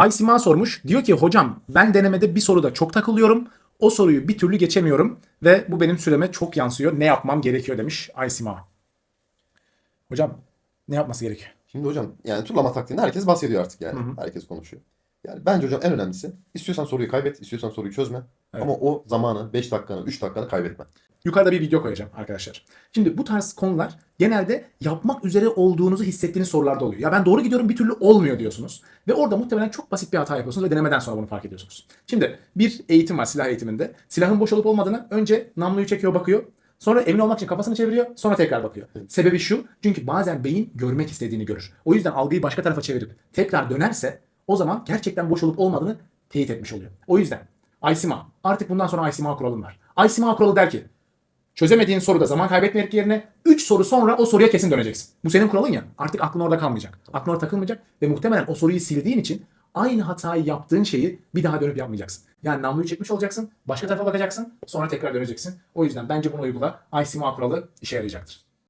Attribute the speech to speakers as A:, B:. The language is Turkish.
A: Aysima sormuş. Diyor ki hocam ben denemede bir soruda çok takılıyorum. O soruyu bir türlü geçemiyorum ve bu benim süreme çok yansıyor. Ne yapmam gerekiyor demiş Aysima. Hocam ne yapması gerekiyor?
B: Şimdi hocam yani turlama taktiğini herkes bahsediyor artık yani.
A: Hı hı.
B: Herkes konuşuyor. Yani bence hocam en önemlisi istiyorsan soruyu kaybet, istiyorsan soruyu çözme.
A: Evet.
B: Ama o zamanı 5 dakikanı, 3 dakikanı kaybetme.
A: Yukarıda bir video koyacağım arkadaşlar. Şimdi bu tarz konular genelde yapmak üzere olduğunuzu hissettiğiniz sorularda oluyor. Ya ben doğru gidiyorum bir türlü olmuyor diyorsunuz. Ve orada muhtemelen çok basit bir hata yapıyorsunuz ve denemeden sonra bunu fark ediyorsunuz. Şimdi bir eğitim var silah eğitiminde. Silahın boş olup olmadığını önce namluyu çekiyor bakıyor. Sonra emin olmak için kafasını çeviriyor. Sonra tekrar bakıyor. Sebebi şu. Çünkü bazen beyin görmek istediğini görür. O yüzden algıyı başka tarafa çevirip tekrar dönerse o zaman gerçekten boş olup olmadığını teyit etmiş oluyor. O yüzden Aysima artık bundan sonra Aysima kuralım var. Aysima kuralı der ki Çözemediğin soruda zaman kaybetmek yerine 3 soru sonra o soruya kesin döneceksin. Bu senin kuralın ya. Artık aklın orada kalmayacak. Aklın orada takılmayacak ve muhtemelen o soruyu sildiğin için aynı hatayı yaptığın şeyi bir daha dönüp yapmayacaksın. Yani namluyu çekmiş olacaksın, başka tarafa bakacaksın, sonra tekrar döneceksin. O yüzden bence bunu uygula. ICMA kuralı işe yarayacaktır.